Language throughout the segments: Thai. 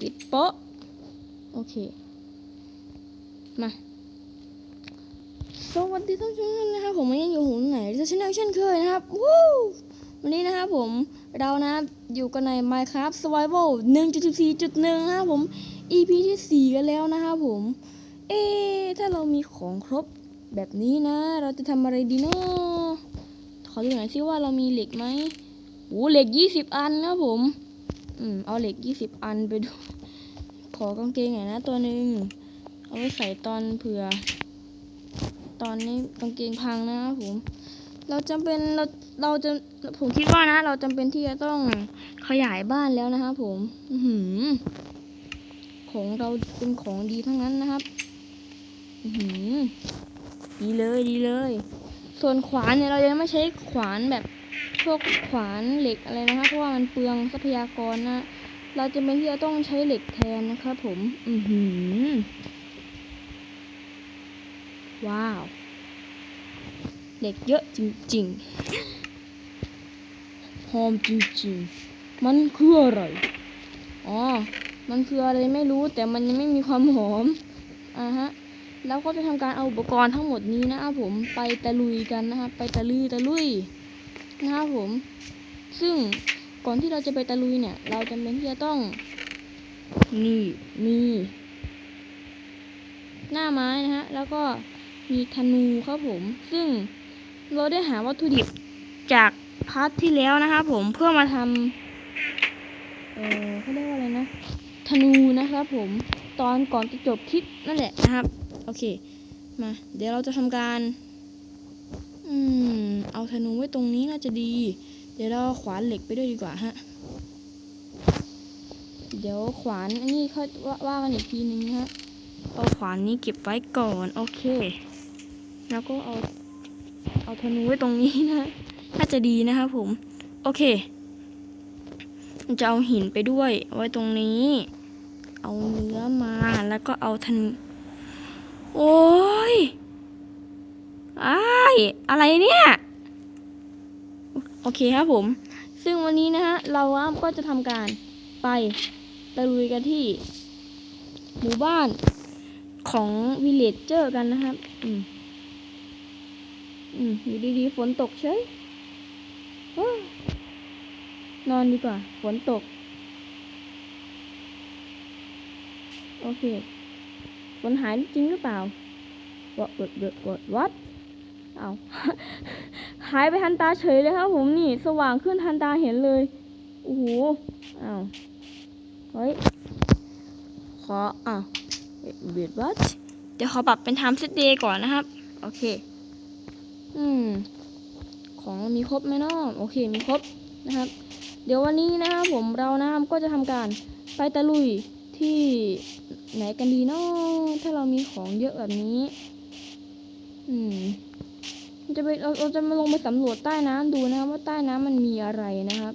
ปิดโป๊ะ โอเค มา สวัสดีท่านผู้ชมนะครับ ผมวันนี้อยู่หุ่นไหนจะชแนลเช่นเคยนะครับวู้วันนี้นะครับผมเรานะอยู่กันใน Minecraft Survival 1.14.1 นะครับผม EP ที่ 4 กันแล้วนะครับผม เอ๊ถ้าเรามีของครบแบบนี้นะ เราจะทำอะไรดีเนาะขอดูหน่อยซิว่าเรามีเหล็กไหมโอ้เหล็ก 20 อันนะผม อืม เอาเหล็ก20อันไปดู ขอกางเกงหน่อยนะตัวหนึ่ง เอาไว้ใส่ตอนเผื่อ ตอนนี้กางเกงพังนะครับผม เราจำเป็นเราเราจะผมคิดว่านะ เราจำเป็นที่จะต้องขยายบ้านแล้วนะครับผม อือหือของเราเป็นของดีทั้งนั้นนะครับ อือหือดีเลยดีเลย ส่วนขวานเนี่ยเรายังไม่ใช้ขวานแบบ พวกขวานเหล็กอะไรนะคะเพราะว่ามันเปลืองทรัพยากรนะ เราจะเป็นที่จะต้องใช้เหล็กแทนนะครับผม อือหือ ว้าว เหล็กเยอะจริงๆ หอมจริงๆ มันคืออะไร อ๋อ มันคืออะไรไม่รู้แต่มันยังไม่มีความหอม อ่าฮะแล้วก็จะทำการเอาอุปกรณ์ทั้งหมดนี้นะครับผมไปตะลุยกันนะครับ ไปตะลุยตะลุย นะครับผม ซึ่งก่อนที่เราจะไปตะลุยเนี่ย เราจำเป็นที่จะต้อง นี่มีหน้าไม้นะฮะ แล้วก็มีธนูครับผม ซึ่งเราได้หาวัตถุดิบจากพาร์ทที่แล้วนะครับผมเพื่อมาทำเออเขาเรียกว่าอะไรนะ ธนูนะครับผม ตอนก่อนจะจบคลิปนั่นแหละนะครับ โอเค มา เดี๋ยวเราจะทำการ อืม เอาธนูไว้ตรงนี้น่าจะดี เดี๋ยวเราขวานเหล็กไปด้วยดีกว่าฮะ เดี๋ยวขวานอันนี้ค่อยว่ากันอีกทีนึงฮะ เอาขวานนี้เก็บไว้ก่อน โอเค แล้วก็เอา เอาธนูไว้ตรงนี้นะ น่าจะดีนะครับผม โอเค จะเอาหินไปด้วย ไว้ตรงนี้ เอาเนื้อมา แล้วก็เอาธนู โอ้ยอ้ายอะไรเนี่ย เคครับผม ซึ่งวันนี้นะฮะเราก็จะทำการไปตะลุยกันที่ หมู่บ้านของวิลเลจเจอร์กันนะครับ อืม อืม อยู่ดีๆ ฝนตกเฉยนอนดีกว่า ฝนตก โอเค ฝนหายจริงหรือเปล่า what what what what เอาหายไปทันตาเฉยเลยครับผมนี่สว่างขึ้นทันตาเห็นเลยโอ้โหเอาเฮ้ยขออ้าเบียดวัดเดี๋ยวขอปรับเป็น time set day ก่อนนะครับ โอเค อืม ของมีครบไหมเนาะโอเคมีครบนะครับ เดี๋ยววันนี้นะครับผมเรานะครับก็จะทำการไปตะลุยที่ไหนกันดีเนาะถ้าเรามีของเยอะแบบนี้ อืม จะไปเราเราจะมาลงไปสำรวจใต้น้ำดูนะครับว่าใต้น้ำมันมีอะไรนะครับ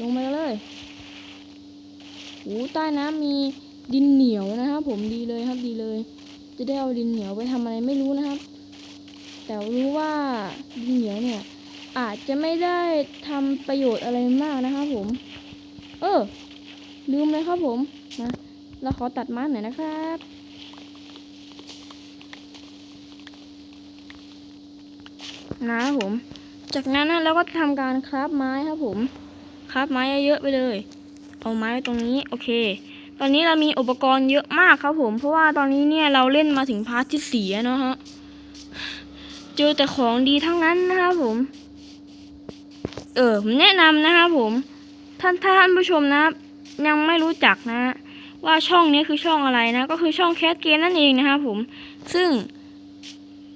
ลงมาเลยโอ้ใต้น้ำมีดินเหนียวนะครับ ผมดีเลยครับดีเลย จะได้เอาดินเหนียวไปทำอะไรไม่รู้นะครับ แต่รู้ว่าดินเหนียวเนี่ย อาจจะไม่ได้ทำประโยชน์อะไรมากนะครับ ผม เออลืมเลยครับผมมาเราขอตัดไม้หน่อยนะครับ นะครับผม จากนั้นนะเราก็ทำการคราฟไม้ครับผมคราฟไม้เยอะๆไปเลย เอาไม้ไว้ตรงนี้โอเค ตอนนี้เรามีอุปกรณ์เยอะมากครับผม เพราะว่าตอนนี้เนี่ยเราเล่นมาถึงพาร์ทที่สี่แล้วเนอะฮะเจอแต่ของดีทั้งนั้นนะครับผม เออผมแนะนำนะครับผม ท่านท่านผู้ชมนะครับ ยังไม่รู้จักนะ ว่าช่องนี้คือช่องอะไรนะ ก็คือช่องแคสเกมนั่นเองนะครับผม ซึ่ง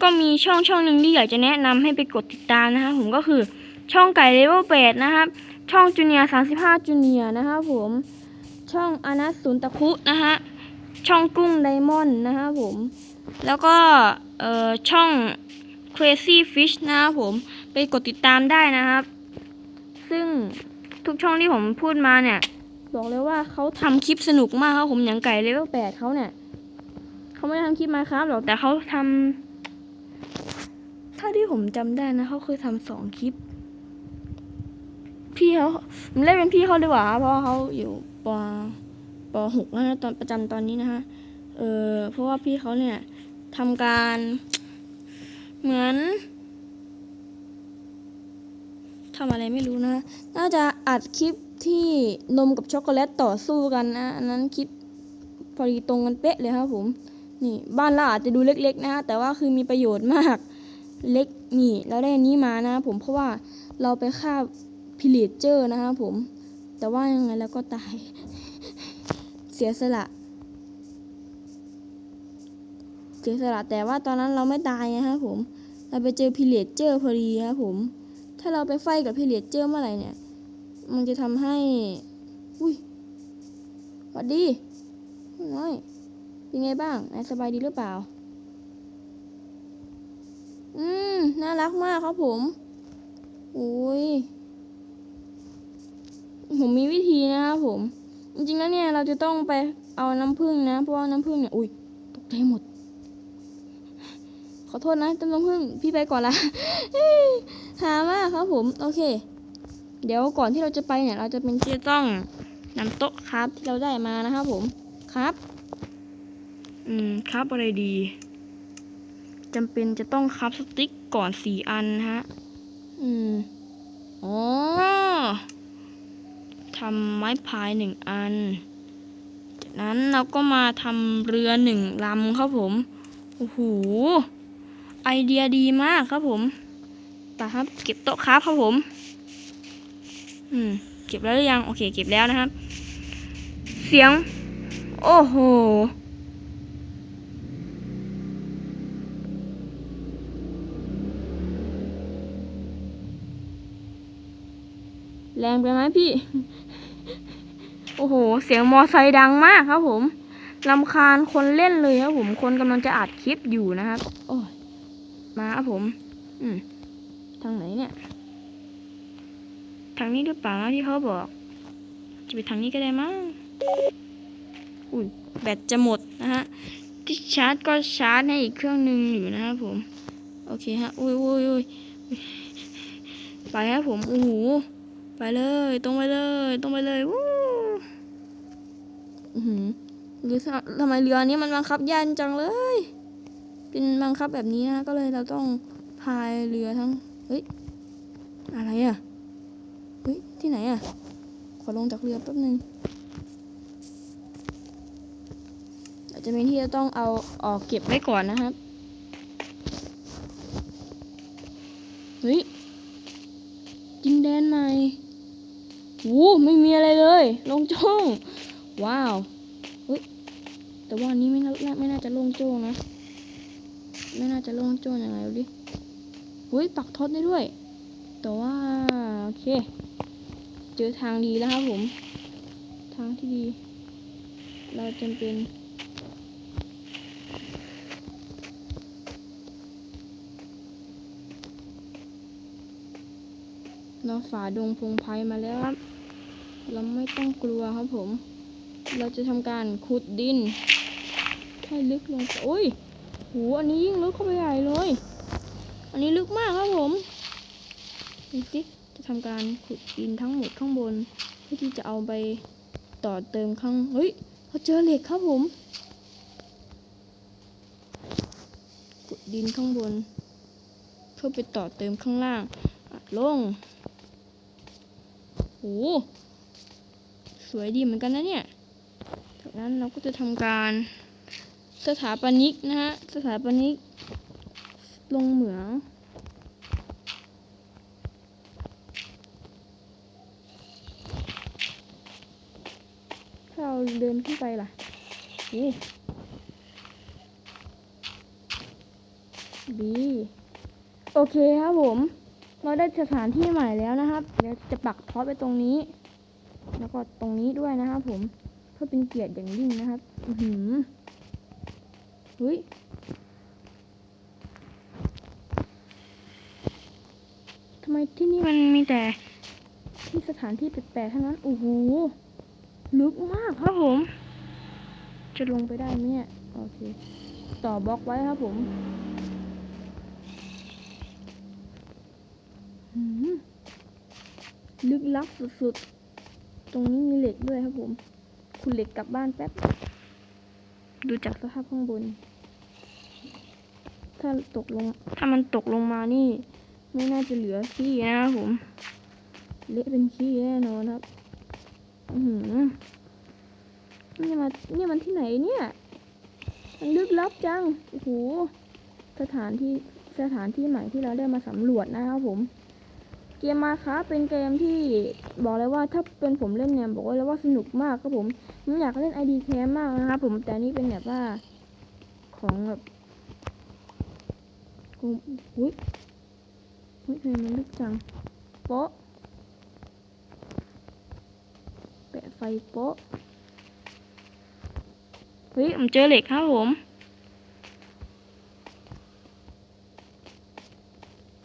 ก็มีช่องช่องหนึ่งที่อยากจะแนะนำให้ไปกดติดตามนะครับผมก็คือช่องไก่เลเวลแปดนะครับ ช่องจูเนียสามสิบห้าจูเนียนะครับผมช่องอนัสศูนตะคุนะฮะช่องกุ้งไดมอนด์นะครับผม แล้วก็เอ่อช่อง Crazy Fish นะครับผมไปกดติดตามได้นะครับ ซึ่งทุกช่องที่ผมพูดมาเนี่ย บอกเลยว่าเขาทำคลิปสนุกมากครับผมอย่างไก่เลเวลแปดเขาเนี่ยเขาไม่ได้ทำคลิปมาครับหรอกแต่เขาทำ ถ้าที่ผมจำได้นะเขาเคยทำสองคลิป พี่เขาผมเล่นเป็นพี่เขาดีกว่าเพราะเขาอยู่ปป .6 แล้วนะตอนประจำตอนนี้นะคะเออเพราะว่าพี่เขาเนี่ยทำการเหมือนทำอะไรไม่รู้นะ น่าจะอัดคลิปที่นมกับช็อกโกแลตต่อสู้กันนะ อันนั้นคลิปพอดีตรงกันเป๊ะเลยครับผม นี่บ้านเราอาจจะดูเล็กๆนะ แต่ว่าคือมีประโยชน์มาก เล็กนี่เราได้อันนี้มานะผมเพราะว่าเราไปฆ่าพิเลเจอร์นะครับผม แต่ว่ายังไงแล้วก็ตาย เสียสละ เสียสละแต่ว่าตอนนั้นเราไม่ตายนะครับผม เราไปเจอพิเลเจอร์พอดีครับผม ถ้าเราไปไฟกับพิเลเจอร์เมื่อไหร่เนี่ย มันจะทำให้ อุ้ยสวัสดีน้อยเป็นไงบ้างนายสบายดีหรือเปล่า อืม น่ารักมากครับผมโอ้ยผมมีวิธีนะครับผม จริงๆแล้วเนี่ยเราจะต้องไปเอาน้ำผึ้งนะ เพราะว่าน้ำผึ้งเนี่ยอุ้ยตกใจหมด ขอโทษนะต้นน้ำผึ้งพี่ไปก่อนละหามากครับผม โอเค เดี๋ยวก่อนที่เราจะไปเนี่ย เราจะเป็นที่จะต้องนำโต๊ะครับที่เราได้มานะครับผมครับ อืมครับอะไรดี จำเป็นจะต้องครับสติ๊กก่อนสี่อันนะฮะ อืม อ๋อทำไม้พายหนึ่งอัน จากนั้นเราก็มาทำเรือหนึ่งลำครับผม โอ้โห ไอเดียดีมากครับผมไปครับ เก็บโต๊ะครับครับผม อืม เก็บแล้วหรือยัง โอเค เก็บแล้วนะครับ เสียง โอ้โห แรงไปไหมพี่ โอ้โห เสียงมอไซค์ดังมากครับผมลำคาญคนเล่นเลยครับผม คนกำลังจะอัดคลิปอยู่นะครับ โอ้ย มาครับผม อืม ทางไหนเนี่ย ทางนี้หรือเปล่าที่เขาบอก จะไปทางนี้ก็ได้มั้ง อุ้ย แบตจะหมดนะฮะ ที่ชาร์จก็ชาร์จให้อีกเครื่องหนึ่งอยู่นะครับผม โอเคฮะ อุ้ยอุ้ยอุ้ยไปครับผม โอ้โห ไปเลย ตรงไปเลย ตรงไปเลยวู้หือหรือทำไมเรือนี้มันบังคับยานจังเลย เป็นบังคับแบบนี้นะ ก็เลยเราต้องพายเรือทั้ง เฮ้ย อะไรอะ เฮ้ย ที่ไหนอะ ขอลงจากเรือแป๊บนึงอาจจะเป็นที่จะต้องเอาออกเก็บไว้ก่อนนะครับ เฮ้ย จินแดนใหม่โอ้ไม่มีอะไรเลยลงโจ้ง ว้าวเฮ้ยแต่ว่าอันนี้ไม่น่าไม่น่าจะลงโจ้งนะ ไม่น่าจะลงโจ้งยังไงดูดิเฮ้ยปักทดได้ด้วย แต่ว่าโอเค เจอทางดีแล้วครับผม ทางที่ดี เราจำเป็นเราฝ่าดงพงไพรมาแล้วครับ เราไม่ต้องกลัวครับผม เราจะทำการขุดดิน ให้ลึกลงโอ้ยโหอันนี้ยิ่งลึกเข้าไปใหญ่เลย อันนี้ลึกมากครับผมดูสิจะทำการขุดดินทั้งหมดข้างบน เพื่อที่จะเอาไปต่อเติมข้างเฮ้ยเราเจอเหล็กครับผม ขุดดินข้างบน เพื่อไปต่อเติมข้างล่างอัดลงโอ้ สวยดีเหมือนกันนะเนี่ยจากนั้นเราก็จะทำการสถาปนิกนะฮะ สถาปนิก ลงเหมืองถ้าเราเดินขึ้นไปล่ะโอ้ดีโอเคครับผม เราได้สถานที่ใหม่แล้วนะครับ เดี๋ยวจะปักท็อปไปตรงนี้ แล้วก็ตรงนี้ด้วยนะครับผมเพื่อเป็นเกียรติอย่างยิ่งนะครับ อือหือเฮ้ยทำไมที่นี่มันมีแต่ ที่สถานที่แปลกๆทั้งนั้น โอ้โห ลึกมากครับผม จะลงไปได้ไหมเนี่ย โอเค ต่อบล็อกไว้ครับผมหืมลึกลับสุดๆ ตรงนี้มีเหล็กด้วยครับผมขุดเหล็กกลับบ้านแป๊บ ดูจากสภาพข้างบน ถ้าตกลง ถ้ามันตกลงมานี่ ไม่น่าจะเหลือขี้นะครับผม เละเป็นขี้แน่นอนครับ อือหือนี่มานี่มันที่ไหนเนี่ย มันลึกลับจัง โอ้โห สถานที่สถานที่ใหม่ที่เราได้มาสำรวจนะครับผม เกมมาครับเป็นเกมที่บอกเลยว่าถ้าเป็นผมเล่นเนี่ยบอกเลยว่าสนุกมากครับผมผมอยากเล่น ID แคมมากนะครับผมแต่นี่เป็นแบบว่าของแบบอุ้ยเฮ้ยทำไมมันลึกจังโป๊ะแปะไฟโป๊ะเฮ้ยผมเจอเหล็กครับผม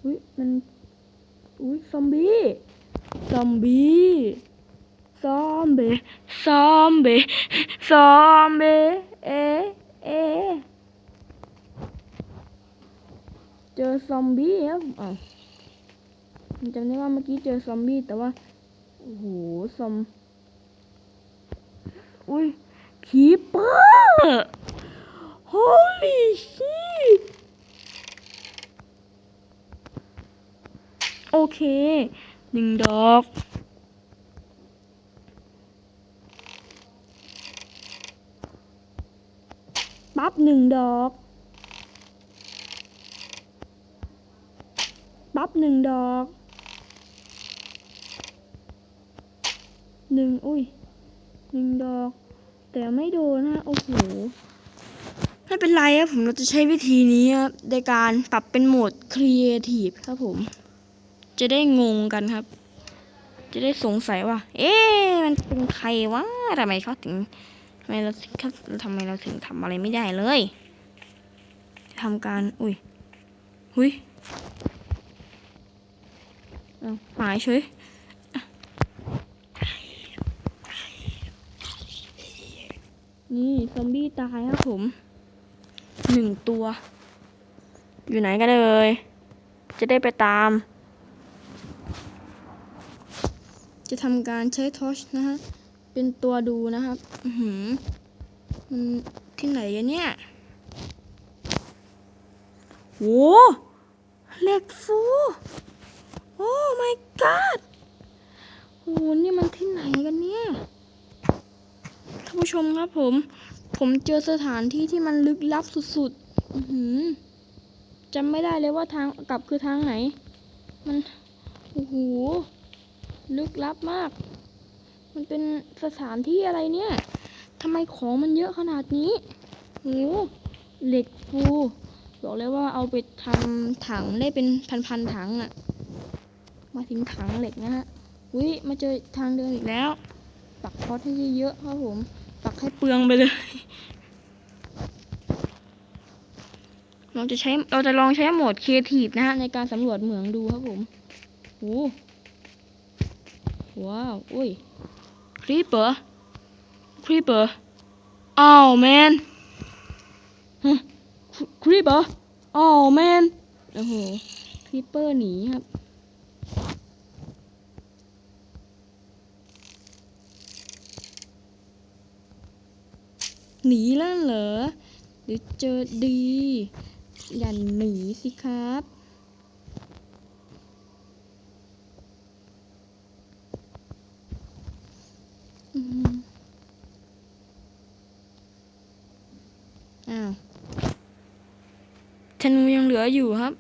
อุ้ยมัน อุ้ยซอมบี้ซอมบี้ซอมบี้ซอมบี้ซอมบี้เอเอเจอซอมบี้ครับอ้าวจำได้ว่าเมื่อกี้เจอซอมบี้แต่ว่าโอ้โหซอมอุ้ยคีเปอร์ holy shit โอ เคหนึ่งดอกปั๊บหนึ่งดอกปั๊บหนึ่งดอกหนึ่งอุ้ยหนึ่งดอก แต่ไม่โดนฮะโอ้โหไม่เป็นไรครับผมเราจะใช้วิธีนี้ครับในการปรับเป็นโหมด Creative ครับผม จะได้งงกันครับ จะได้สงสัยว่า เอ๊ะมันเป็นใครวะทำไมเขาถึงทำไมเราถึงทำไมเราถึงทำอะไรไม่ได้เลยทำการ อุ้ยหุยหายเฉยนี่ซอมบี้ตายครับผมหนึ่งตัว อยู่ไหนกันเลย จะได้ไปตาม จะทำการใช้ทอชนะฮะ เป็นตัวดูนะครับอือหือมันที่ไหนกันเนี่ยโหเหล็กฟูโอ้ my god โหนี่มันที่ไหนกันเนี่ยท่านผู้ชมครับผม ผมเจอสถานที่ที่มันลึกลับสุดๆอือหือจำไม่ได้เลยว่าทางกลับคือทางไหน มัน โอ้โห ลึกลับมาก มันเป็นสถานที่อะไรเนี่ยทำไมของมันเยอะขนาดนี้โหเหล็กฟูบอกเลยว่าเอาไปทำถังได้เป็นพันๆถังอะมาถึงถังเหล็กนะฮะอุ้ยมาเจอทางเดินอีกแล้ว ปักพอดให้เยอะๆครับผม ปักให้เปลืองไปเลย เราจะใช้เราจะลองใช้โหมด Creative นะฮะในการสำรวจเหมืองดูครับผมโอ้ ว้าว อุ้ยครีปเปอร์ครีปเปอร์อ้าวแมนครีปเปอร์อ้าวแมนโอ้โหครีปเปอร์หนีครับหนีแล้วเหรอหรือเจอดี อย่าหนีสิครับ อ้าวธนูยังเหลืออยู่ครับ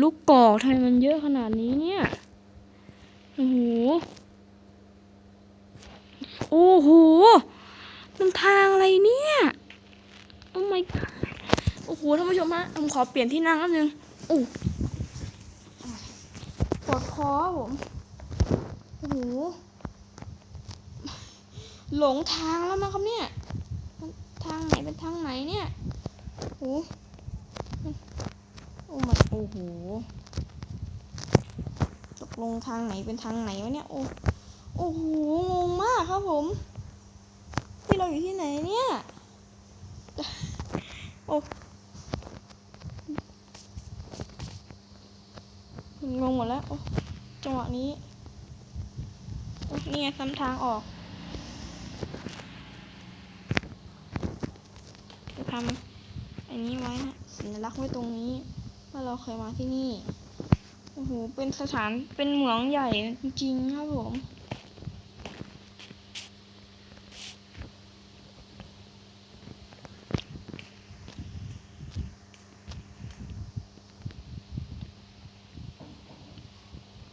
ลูกกอกทำไมมันเยอะขนาดนี้เนี่ย โอ้โห โอ้โหมันทางอะไรเนี่ย โอ้ my โอ้โห ท่านผู้ชมฮะ ผมขอเปลี่ยนที่นั่งแป๊บนึงโอ้ปวดคอผม หลงทางแล้วมั้งครับเนี่ย ทางไหนเป็นทางไหนเนี่ยโอ้โหโอ้มาโอ้โหตกลงทางไหนเป็นทางไหนวะเนี่ยโอ้โอ้โหงงมากครับผมที่เราอยู่ที่ไหนเนี่ยโอ้งงหมดแล้วโอ้จังหวะนี้ นี่ไงซ้ำทางออกจะทำอันนี้ไว้นะสัญลักษณ์ไว้ตรงนี้ว่าเราเคยมาที่นี่ โอ้โห เป็นสถานเป็นเหมืองใหญ่จริงครับผม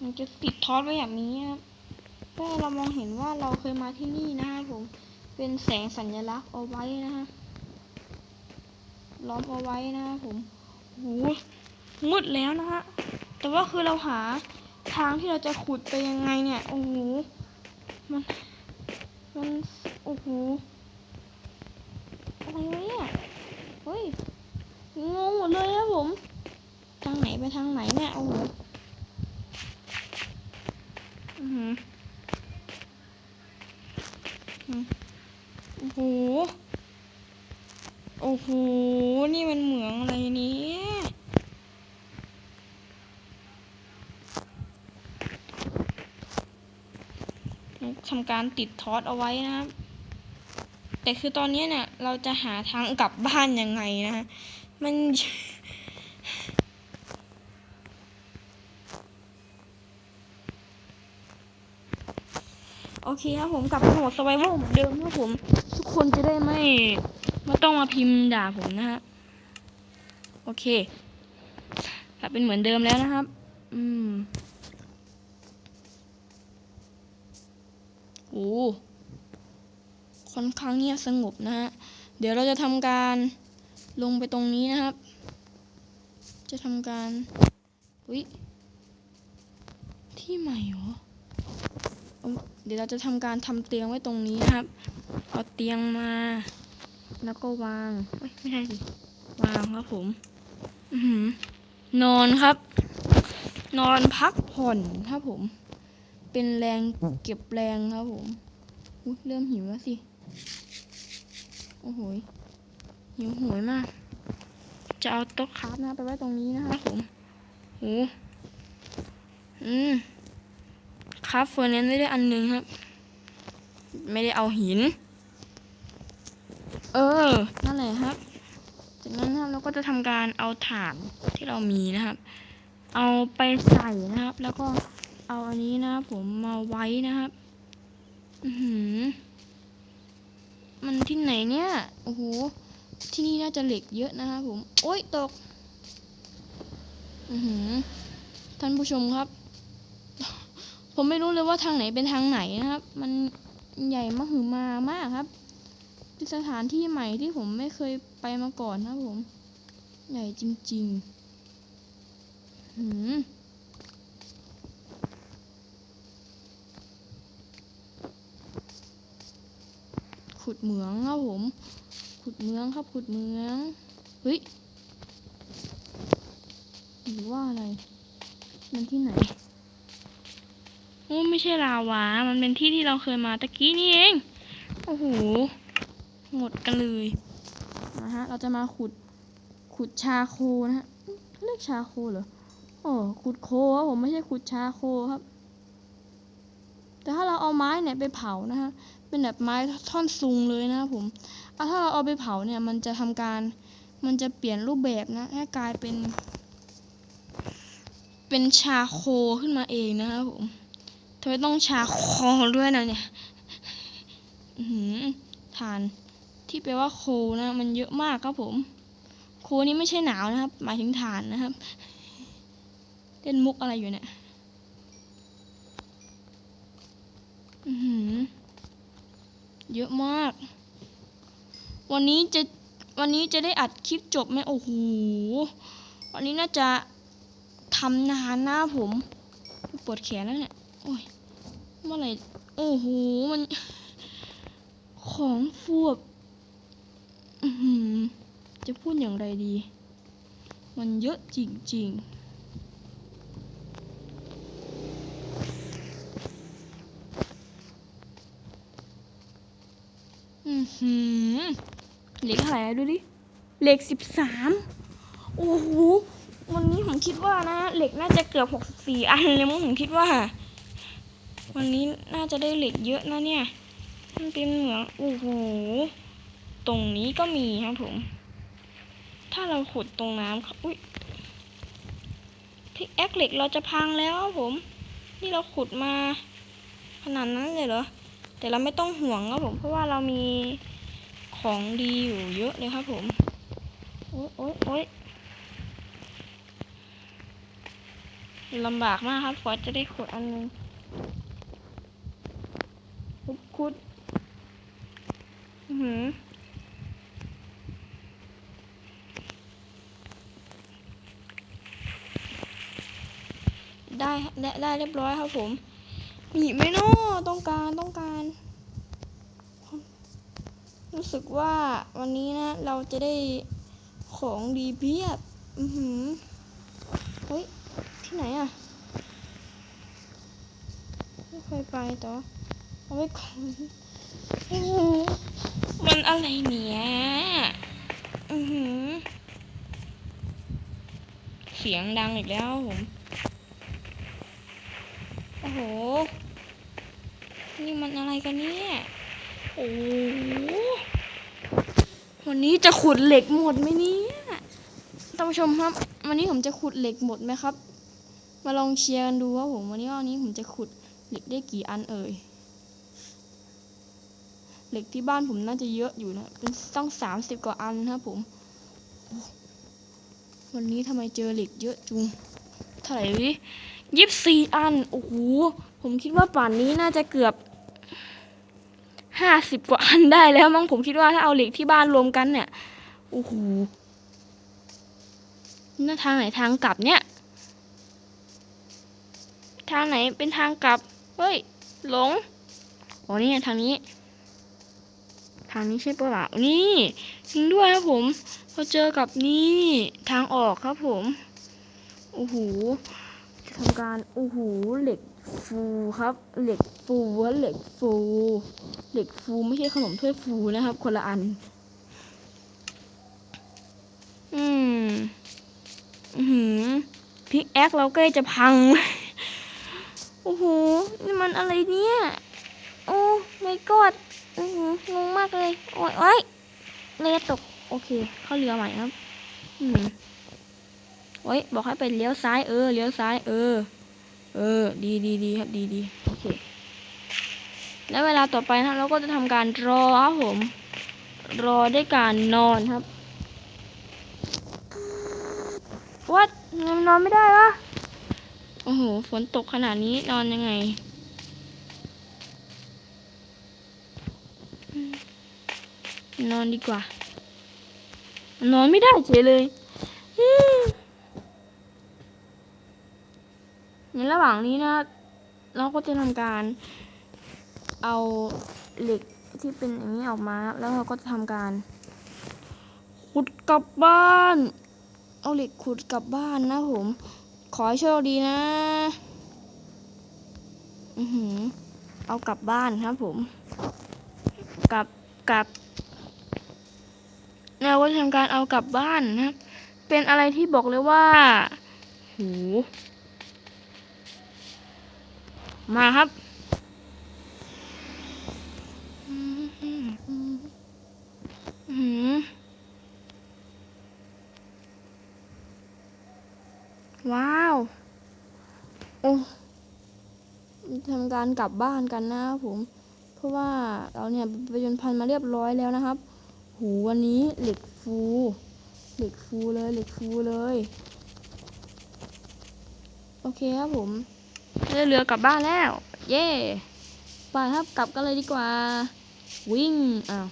มันจะติดทอดไว้แบบนี้ครับ เพื่อให้เรามองเห็นว่าเราเคยมาที่นี่นะครับผม เป็นแสงสัญลักษณ์เอาไว้นะฮะ ล้อมเอาไว้นะครับผมโอ้โหมืดแล้วนะฮะ แต่ว่าคือเราหาทางที่เราจะขุดไปยังไงเนี่ย โอ้โห มัน มัน โอ้โห อะไรวะเนี่ย เฮ้ย งงหมดเลยครับผม ทางไหนไปทางไหนเนี่ย โอ้โห อือหือ โอ้โห โอ้โห นี่มันเหมืองอะไรนี่ยทำการติดทอสเอาไว้นะครับ แต่คือตอนนี้เนี่ย เราจะหาทางกลับบ้านยังไงนะฮะมัน เคครับผมกลับมาโหมดสไ i เวลเหมือนเดิมครับผม ทุกคนจะได้ไม่ไม่ต้องมาพิมพ์ด่าผมนะฮะโอเคกลับเป็นเหมือนเดิมแล้วนะครับ อืมโอ้ค่อนข้างเงียบสงบนะฮะเดี๋ยวเราจะทำการลงไปตรงนี้นะครับ จะทำการอุ้ยที่ใหม่เหรอ เดี๋ยวเราจะทำการทำเตียงไว้ตรงนี้นะครับ เอาเตียงมา แล้วก็วางไม่ใช่สิวางครับผมอือหือนอนครับ นอนพักผ่อนครับผม เป็นแรงเก็บแรงครับผมเริ่มหิวแล้วสิโอ้โหหิวหวยมาก จะเอาโต๊ะคราฟนะไปไว้ตรงนี้นะครับผมโอ้อืม ครับเฟอร์เนนได้ได้อันหนึงครับ ไม่ได้เอาหิน เออ นั่นแหละครับ จากนั้นครับเราก็จะทำการเอาถ่านที่เรามีนะครับ เอาไปใส่นะครับ แล้วก็เอาอันนี้นะผมมาไว้นะครับ อือหือมันที่ไหนเนี่ย โอ้โห ที่นี่น่าจะเหล็กเยอะนะครับผม โอ๊ยตก อือหือท่านผู้ชมครับ ผมไม่รู้เลยว่าทางไหนเป็นทางไหนนะครับ มันใหญ่มหึมามากครับเป็นสถานที่ใหม่ที่ผมไม่เคยไปมาก่อนนะครับผม ใหญ่จริงๆหืมขุดเหมืองครับผม ขุดเหมืองครับ ขุดเหมืองเฮ้ยหรือว่าอะไร มันที่ไหน อ้ไม่ใช่ลาวา มันเป็นที่ที่เราเคยมาตะกี้นี่เอง โอ้โห หมดกันเลยนะฮะ เราจะมาขุด ขุดชาโคนะฮะ เรียกชาโคเหรอ โอ้ขุดโคครับผมไม่ใช่ขุดชาโคครับ แต่ถ้าเราเอาไม้เนี่ยไปเผานะฮะ เป็นแบบไม้ท่อนซุงเลยนะครับผมเอาถ้าเราเอาไปเผาเนี่ย มันจะทำการ มันจะเปลี่ยนรูปแบบนะ ให้กลายเป็น เป็นชาโคขึ้นมาเองนะครับผม ทำไมต้องชาคอด้วยนะเนี่ยหือฐานที่แปลว่าโคนะ มันเยอะมากครับผม โคนี่ไม่ใช่หนาวนะครับ หมายถึงฐานนะครับ เล่นมุกอะไรอยู่เนี่ยหือเยอะมาก วันนี้จะวันนี้จะได้อัดคลิปจบไหมโอ้โห วันนี้น่าจะทำนานนะผมปวดแขนแล้วเนี่ย โอ้ยเมื่อไหร่ โอ้โห มัน ของฟวบอือหือจะพูดอย่างไรดี มันเยอะจริงๆอือหือเหล็กเท่าไหร่ดูดิเหล็กสิบสามโอ้โห วันนี้ผมคิดว่านะ เหล็กน่าจะเกือบหกสิบสี่อันเลยมั้งผมคิดว่า วันนี้น่าจะได้เหล็กเยอะนะเนี่ยมันเป็นเหมืองโอ้โหตรงนี้ก็มีครับผม ถ้าเราขุดตรงน้ำครับอุ้ยพิกแอคเหล็กเราจะพังแล้วครับผม นี่เราขุดมาขนาดนั้นเลยเหรอ แต่เราไม่ต้องห่วงครับผม เพราะว่าเรามีของดีอยู่เยอะเลยครับผม โอ๊ยโอ๊ยโอ๊ยลำบากมากครับกว่าจะได้ขุดอันนึง ขุดอือหือได้ได้ได้เรียบร้อยครับผมมีอีไมเนาะต้องการต้องการ รู้สึกว่าวันนี้นะ เราจะได้ของดีเพียบ อือหือเฮ้ย ที่ไหนอะไม่เคยไปต่ว่า เอาไว้ก่อนมันอะไรเนี่ยอือหือ เสียงดังอีกแล้วผม โอ้โห นี่มันอะไรกันเนี่ย โอ้โหวันนี้จะขุดเหล็กหมดไหมเนี่ยท่านผู้ชมครับ วันนี้ผมจะขุดเหล็กหมดไหมครับ มาลองเชียร์กันดูว่าผมวันนี้วันนี้ผมจะขุดเหล็กได้กี่อันเอ่ย เหล็กที่บ้านผมน่าจะเยอะอยู่นะเป็นต้องสามสิบกว่าอันนะครับผมวันนี้ทำไมเจอเหล็กเยอะจุงเท่าไหร่ดิยี่สิบสี่อันโอ้โหผมคิดว่าป่านนี้น่าจะเกือบห้าสิบกว่าอันได้แล้วมั้งผมคิดว่าถ้าเอาเหล็กที่บ้านรวมกันเนี่ยโอ้โหน้าทางไหนทางกลับเนี่ย ทางไหนเป็นทางกลับ เฮ้ย หลงอ๋อนี่ทางนี้ ทางนี้ใช่ปะล่ะนี่จริงด้วยครับผมเราเจอกับนี่ทางออกครับผมโอ้โหจะทำการโอ้โหเหล็กฟูครับเหล็กฟูว่าเหล็กฟูเหล็กฟูไม่ใช่ขนมถ้วยฟูนะครับ คนละอัน อืมอือหือพิกแอคเราใกล้จะพังโอ้โหนี่มันอะไรเนี่ย โอ้ไม่กอด อืองงมากเลย โอ้ยโอ้ยเรือตก โอเค เข้าเรือใหม่ครับ อืมโอ้ย บอกให้ไปเลี้ยวซ้าย เออ เลี้ยวซ้าย เออ เออ ดีดีดีครับ ดีดีโอเค แล้วเวลาต่อไปนะครับเราก็จะทำการรอครับผม รอด้วยการนอนครับวัดนอนไม่ได้วะโอ้โห ฝนตกขนาดนี้นอนยังไงอืม นอนดีกว่า นอนไม่ได้เฉยเลยอืมในระหว่างนี้นะ เราก็จะทำการ เอาเหล็กที่เป็นอย่างนี้ออกมา แล้วเราก็จะทำการ ขุดกลับบ้าน เอาเหล็กขุดกลับบ้านนะผม ขอให้โชคดีนะ อือหือเอากลับบ้านครับผม กลับกลับ เราก็จะทำการเอากลับบ้านนะครับ เป็นอะไรที่บอกเลยว่าโหมาครับอือว้าว โอ้ทำการกลับบ้านกันนะครับผม เพราะว่าเราเนี่ยไปยนพันมาเรียบร้อยแล้วนะครับ หูวันนี้เหล็กฟู เหล็กฟูเลยเหล็กฟูเลย โอเคครับผมได้เรือกลับบ้านแล้ว เย้ไปครับกลับกันเลยดีกว่า วิ่งอ้าว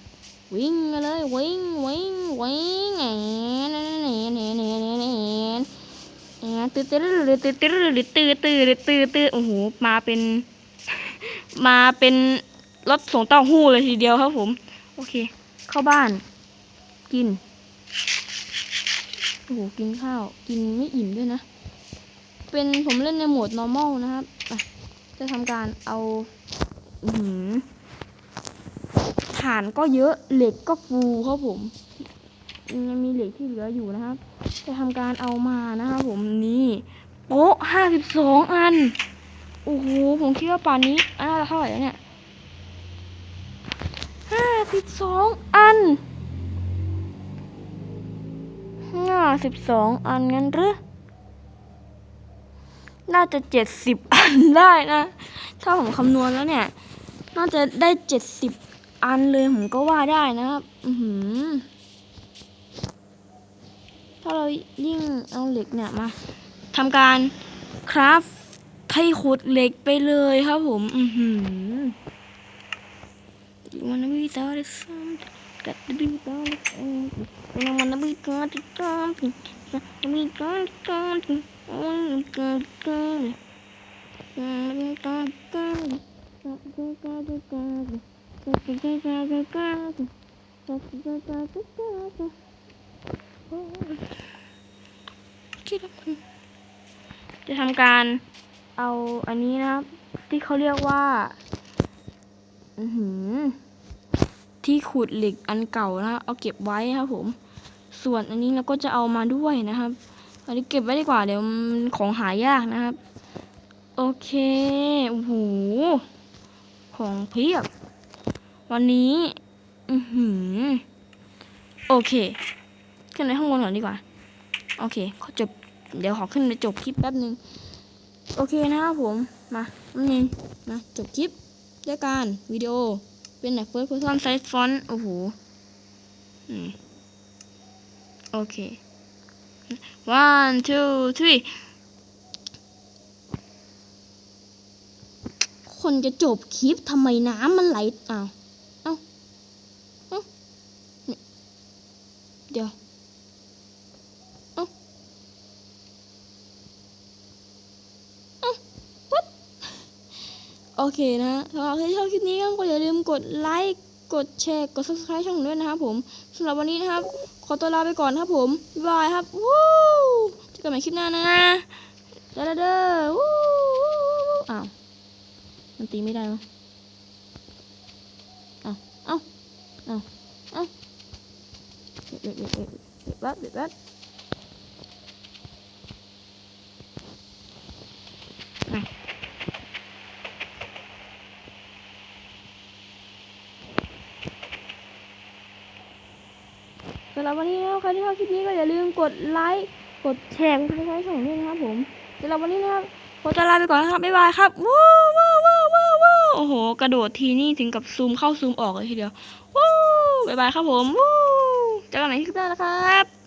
วิ่งกันเลยวิ่งวิ่งวิ่งแหนแหนแหนแหนแหนแหนแหนแหนตื้อตื้อตื้อตื้อตื้อตื้อตื้อตื้อตื้อโอ้โหมาเป็น มาเป็นรถส่งเต้าหู้เลยทีเดียวครับผม โอเค เข้าบ้าน กิน โอ้โห กินข้าว กินไม่อิ่มด้วยนะ เป็นผมเล่นในโหมด normal นะครับ จะทำการเอาหือฐานก็เยอะ เหล็กก็ฟูครับผม ยังมีเหล็กที่เหลืออยู่นะครับ จะทำการเอามานะครับผมนี่โป๊ะห้าสิบสองอัน โอ้โห ผมคิดว่าป่านนี้น่าจะเท่าไหร่แล้วเนี่ย ห้าสิบสองอันห้าสิบสองอันงั้นหรือ น่าจะเจ็ดสิบอันได้นะ ถ้าผมคำนวณแล้วเนี่ย น่าจะได้เจ็ดสิบอันเลยผมก็ว่าได้นะครับอือถ้าเรายิ่งเอาเหล็กเนี่ยมาทำการคราฟให้ขุดเหล็กไปเลยครับผม อือหือ You wanna be without it something Got to be without it something And I wanna be without it something Got to be without it something I wanna be without it something I wanna be without it something Got to be without it something Got to be without it something Got to be without it something คิดว่ามันจะทำการเอาอันนี้นะครับ ที่เขาเรียกว่า ที่ขุดเหล็กอันเก่านะเอาเก็บไว้ครับผม ส่วนอันนี้เราก็จะเอามาด้วยนะครับอันนี้เก็บไว้ดีกว่าเดี๋ยวของหายากนะครับ โอเคโอ้โหของเพียบ วันนี้อือหือโอเค ขึ้นไปข้างบนก่อนดีกว่า โอเคขอจบเดี๋ยวขอขึ้นไปจบคลิปแป๊บนึง โอเคนะครับผม มาแป๊บนึงมาจบคลิป ด้การวิดีโอ เป็นไหน first person size font โอ้โหโอเค one two three คนจะจบคลิปทำไมน้ำมันไหลอ้าว เอ้า เอ้า เดี๋ยว โอเคนะสำหรับใครที่ชอบคลิปนี้ก็อย่าลืมกดไลค์ กดแชร์ กด subscribe ช่องด้วยนะครับผมสำหรับวันนี้นะครับ ขอตัวลาไปก่อนครับผมบายครับ วู้เจอกันใหม่คลิปหน้านะเด้อเด้อวู้อ้าว มันตีไม่ได้มั้งอ้าวอ้าวอ้าวอ้าวเด็ดเด็ดเด็ดเด็ดเด็ดแป๊บเด็ดแป๊บสำหรับวันนี้นะครับใครที่ชอบคลิปนี้ก็อย่าลืมกดไลค์กดแชร์กดซับสไครต์ช่องด้วยนะครับผมสำหรับวันนี้นะครับขอตัวลาไปก่อนนะครับบ๊ายบายครับวู้วู้วู้วู้วู้โอ้โห กระโดดทีนี่ถึงกับซูมเข้าซูมออกเลยทีเดียววู้บ๊ายบายครับผมวู้เจอกันใหม่คลิปหน้านะครับ